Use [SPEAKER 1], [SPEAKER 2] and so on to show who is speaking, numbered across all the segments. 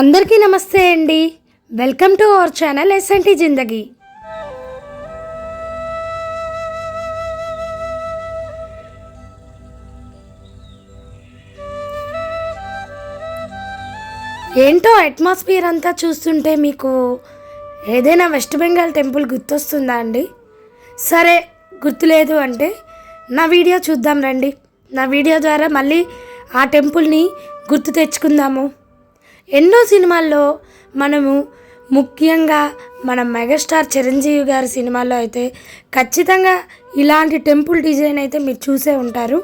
[SPEAKER 1] అందరికీ నమస్తే అండి. Welcome to our channel SNT Zindagi. ఏంటో అట్మాస్ఫియర్ అంతా చూస్తుంటే మీకు ఏదైనా వెస్ట్ బెంగాల్ టెంపుల్ గుర్తొస్తుందా అండి? సరే గుర్తులేదు అంటే నా వీడియో చూద్దాం రండి. నా వీడియో ద్వారా మళ్ళీ ఆ టెంపుల్ని గుర్తు తెచ్చుకుందాము. ఎన్నో సినిమాల్లో మనము ముఖ్యంగా మన మెగాస్టార్ చిరంజీవి గారి సినిమాల్లో అయితే ఖచ్చితంగా ఇలాంటి టెంపుల్ డిజైన్ అయితే మీరు చూసే ఉంటారు.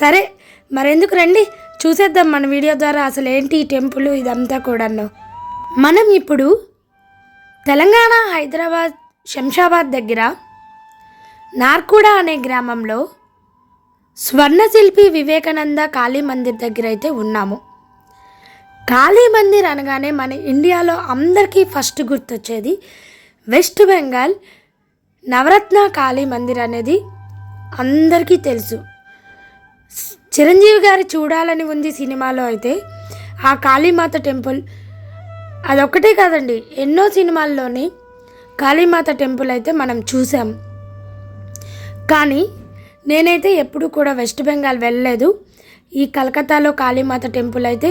[SPEAKER 1] సరే మరెందుకు రండి? చూసేద్దాం మన వీడియో ద్వారా అసలు ఏంటి ఈ టెంపుల్ ఇదంతా కూడాను. మనం ఇప్పుడు తెలంగాణ హైదరాబాద్ శంషాబాద్ దగ్గర నార్కూడ అనే గ్రామంలో స్వర్ణశిల్పి వివేకానంద కాళీ మందిర్ దగ్గర అయితే ఉన్నాము. కాళీ మందిర్ అనగానే మన ఇండియాలో అందరికీ ఫస్ట్ గుర్తొచ్చేది వెస్ట్ బెంగాల్ నవరత్న కాళీ మందిర్ అనేది అందరికీ తెలుసు. చిరంజీవి గారి చూడాలని ఉంది సినిమాలో అయితే ఆ కాళీమాత టెంపుల్. అదొక్కటే కాదండి ఎన్నో సినిమాల్లోని కాళీమాత టెంపుల్ అయితే మనం చూసాం. కానీ నేనైతే ఎప్పుడు కూడా వెస్ట్ బెంగాల్ వెళ్ళలేదు. ఈ కలకత్తాలో కాళీమాత టెంపుల్ అయితే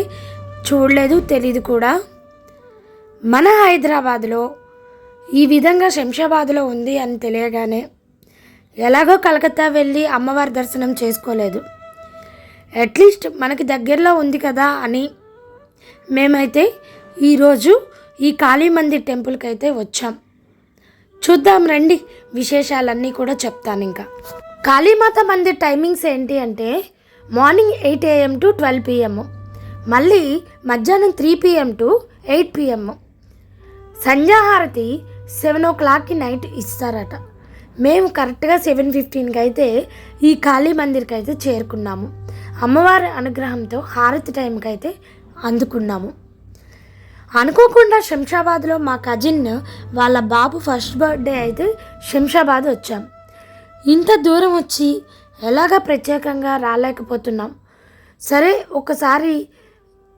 [SPEAKER 1] చూడలేదు తెలీదు కూడా. మన హైదరాబాద్లో ఈ విధంగా శంషాబాద్లో ఉంది అని తెలియగానే ఎలాగో కలకత్తా వెళ్ళి అమ్మవారి దర్శనం చేసుకోలేదు. అట్లీస్ట్ మనకి దగ్గరలో ఉంది కదా అని మేమైతే ఈరోజు ఈ కాళీ మందిర్ టెంపుల్కి అయితే వచ్చాం. చూద్దాం రండి విశేషాలన్నీ కూడా చెప్తాను ఇంకా. కాళీమాత మందిర్ టైమింగ్స్ ఏంటి అంటే morning eight AM to twelve PM. మళ్ళీ మధ్యాహ్నం three PM to eight PM సంధ్యాహారతి seven ఓ క్లాక్కి నైట్ ఇస్తారట. మేము కరెక్ట్గా సెవెన్ ఫిఫ్టీన్కి అయితే ఈ కాళీ మందిర్కి అయితే చేరుకున్నాము. అమ్మవారి అనుగ్రహంతో హారతి టైంకి అయితే అందుకున్నాము. అనుకోకుండా శంషాబాద్లో మా కజిన్ వాళ్ళ బాబు ఫస్ట్ బర్త్డే అయితే శంషాబాద్ వచ్చాం. ఇంత దూరం వచ్చి ఎలాగ ప్రత్యేకంగా రాలేకపోతున్నాం. సరే ఒకసారి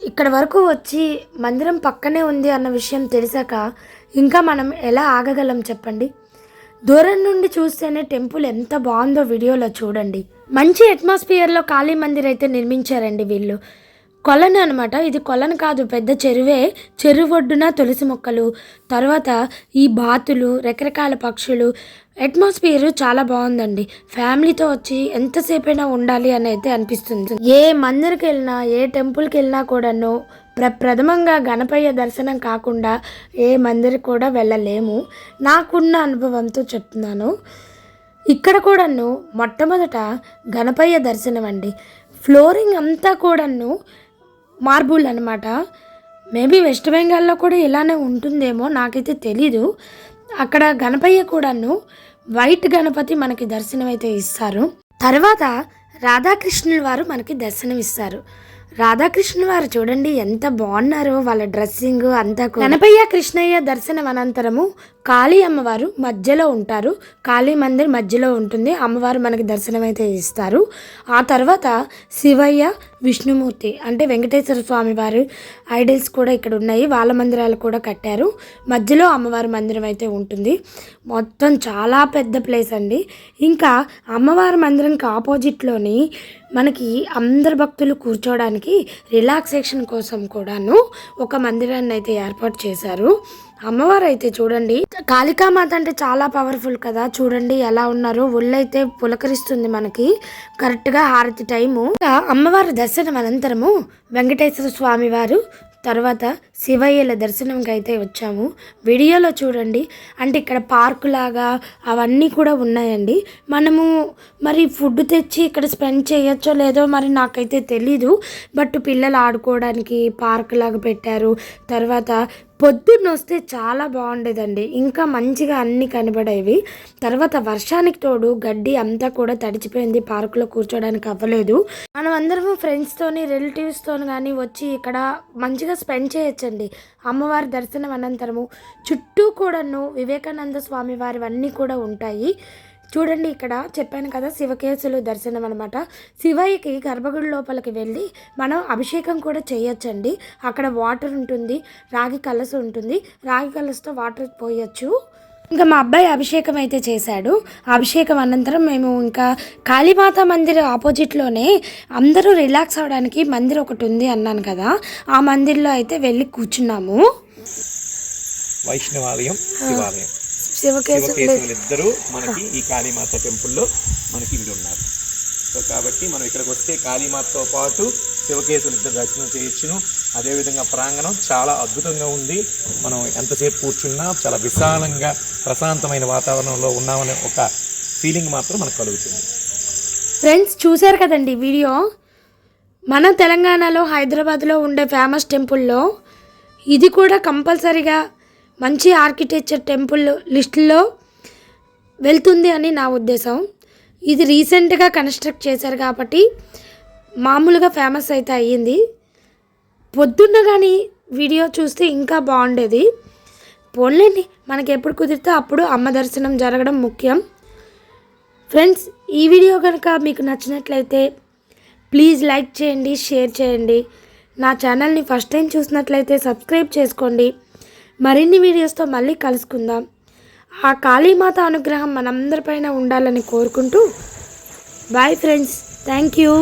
[SPEAKER 1] ఇక్కడ వరకు వచ్చి మందిరం పక్కనే ఉంది అన్న విషయం తెలిసాక ఇంకా మనం ఎలా ఆగగలం చెప్పండి? దూరం నుండి చూస్తేనే టెంపుల్ ఎంత బాగుందో వీడియోలో చూడండి. మంచి అట్మాస్ఫియర్లో కాళీ మందిర్ అయితే నిర్మించారండి వీళ్ళు. కొలను అనమాట ఇది కొలను కాదు పెద్ద చెరువే. చెరువు ఒడ్డున తులసి మొక్కలు. తర్వాత ఈ బాతులు రకరకాల పక్షులు. అట్మాస్ఫియర్ చాలా బాగుందండి. ఫ్యామిలీతో వచ్చి ఎంతసేపైనా ఉండాలి అని అయితే అనిపిస్తుంది. ఏ మందిరికి వెళ్ళినా ఏ టెంపుల్కి వెళ్ళినా కూడాను ప్ర ప్రథమంగా గణపయ్య దర్శనం కాకుండా ఏ మందిరికి కూడా వెళ్ళలేము. నాకున్న అనుభవంతో చెప్తున్నాను. ఇక్కడ కూడాను మొట్టమొదట గణపయ్య దర్శనం అండి ఫ్లోరింగ్ అంతా కూడాను మార్బుల్ అనమాట మేబీ వెస్ట్ బెంగాల్లో కూడా ఇలానే ఉంటుందేమో నాకైతే తెలీదు. అక్కడ గణపయ్య కూడాను వైట్ గణపతి మనకి దర్శనం అయితే ఇస్తారు. తర్వాత రాధాకృష్ణుల వారు మనకి దర్శనం ఇస్తారు రాధాకృష్ణ వారు చూడండి ఎంత బాగున్నారో వాళ్ళ డ్రెస్సింగ్ అంతా గణపయ్య కృష్ణయ్య దర్శనం అనంతరము కాళీ అమ్మవారు మధ్యలో ఉంటారు. కాళీ మందిర్ మధ్యలో ఉంటుంది. అమ్మవారు మనకి దర్శనం అయితే ఇస్తారు. ఆ తర్వాత శివయ్య విష్ణుమూర్తి అంటే వెంకటేశ్వర స్వామి వారు ఐడల్స్ కూడా ఇక్కడ ఉన్నాయి. వాళ్ళ మందిరాలు కూడా కట్టారు. మధ్యలో అమ్మవారి మందిరం అయితే ఉంటుంది. మొత్తం చాలా పెద్ద ప్లేస్ అండి. ఇంకా అమ్మవారి మందిరంకి ఆపోజిట్లోని మనకి అందరు భక్తులు కూర్చోవడానికి రిలాక్సేషన్ కోసం కూడాను ఒక మందిరాన్ని అయితే ఏర్పాటు చేశారు. అమ్మవారు అయితే చూడండి కాళికామాత అంటే చాలా పవర్ఫుల్ కదా? చూడండి ఎలా ఉన్నారో. ఒళ్ళైతే పులకరిస్తుంది మనకి. కరెక్ట్గా హారతి టైము. ఇంకా అమ్మవారి దర్శనం అనంతరము వెంకటేశ్వర స్వామి వారు తర్వాత శివయ్యల దర్శనంకి అయితే వచ్చాము. వీడియోలో చూడండి. అంటే ఇక్కడ పార్కు లాగా అవన్నీ కూడా ఉన్నాయండి. మనము మరి ఫుడ్ తెచ్చి ఇక్కడ స్పెండ్ చేయొచ్చో లేదో మరి నాకైతే తెలీదు. బట్ పిల్లలు ఆడుకోవడానికి పార్క్ లాగా పెట్టారు. తర్వాత పొద్దున్న వస్తే చాలా బాగుండేదండి. ఇంకా మంచిగా అన్ని కనబడేవి. తర్వాత వర్షానికి తోడు గడ్డి అంతా కూడా తడిచిపోయింది. పార్కులో కూర్చోడానికి అవ్వలేదు. మనం అందరం ఫ్రెండ్స్తోని రిలేటివ్స్తోని కానీ వచ్చి ఇక్కడ మంచిగా స్పెండ్ చేయొచ్చండి. అమ్మవారి దర్శనం అనంతరము. చుట్టూ కూడాను వివేకానంద స్వామి వారివన్నీ కూడా ఉంటాయి. చూడండి ఇక్కడ చెప్పాను కదా శివకేశులు దర్శనం అనమాట శివయ్యకి గర్భగుడి లోపలికి వెళ్ళి మనం అభిషేకం కూడా చేయొచ్చండి. అక్కడ వాటర్ ఉంటుంది రాగి కలస ఉంటుంది. రాగి కలసతో వాటర్ పోయొచ్చు. ఇంకా మా అబ్బాయి అభిషేకం అయితే చేశాడు. అభిషేకం అనంతరం మేము ఇంకా కాళీమాత మందిర్ ఆపోజిట్లోనే అందరూ రిలాక్స్ అవ్వడానికి మందిర్ ఒకటి ఉంది అన్నాను కదా. ఆ మందిర్లో అయితే వెళ్ళి కూర్చున్నాము.
[SPEAKER 2] వైష్ణవాలయం శివాలయం. శివకేశవులు. ఇద్దరు మనకి ఈ కాళీమాత టెంపుల్లో మనకి ఇవి ఉన్నారు. సో కాబట్టి మనం ఇక్కడికి వస్తే కాళీమాతతో పాటు శివకేశవులు ఇద్దరు దర్శనం చేయొచ్చును అదేవిధంగా ప్రాంగణం చాలా అద్భుతంగా ఉంది. మనం ఎంతసేపు కూర్చున్నా చాలా విశాలంగా ప్రశాంతమైన వాతావరణంలో ఉన్నామనే ఒక ఫీలింగ్ మాత్రం మనకు కలుగుతుంది.
[SPEAKER 1] ఫ్రెండ్స్ చూశారు కదండి వీడియో? మన తెలంగాణలో హైదరాబాద్లో ఉండే ఫేమస్ టెంపుల్లో ఇది కూడా కంపల్సరీగా మంచి ఆర్కిటెక్చర్ టెంపుల్ లిస్టులో వెళ్తుంది అని నా ఉద్దేశం. ఇది రీసెంట్గా కన్స్ట్రక్ట్ చేశారు కాబట్టి మామూలుగా ఫేమస్ అయితే అయ్యింది. పొద్దున్న కానీ వీడియో చూస్తే ఇంకా బాగుండేది. పోన్లేండి మనకి ఎప్పుడు కుదిరితే అప్పుడు అమ్మ దర్శనం జరగడం ముఖ్యం. ఫ్రెండ్స్ ఈ వీడియో కనుక మీకు నచ్చినట్లయితే ప్లీజ్ లైక్ చేయండి షేర్ చేయండి. నా ఛానల్ని ఫస్ట్ టైం చూసినట్లయితే సబ్స్క్రైబ్ చేసుకోండి. మరిన్ని వీడియోస్తో మళ్ళీ కలుసుకుందాం. ఆ కాళీమాత అనుగ్రహం మనందరిపైన ఉండాలని కోరుకుంటూ బాయ్ ఫ్రెండ్స్ థ్యాంక్ యూ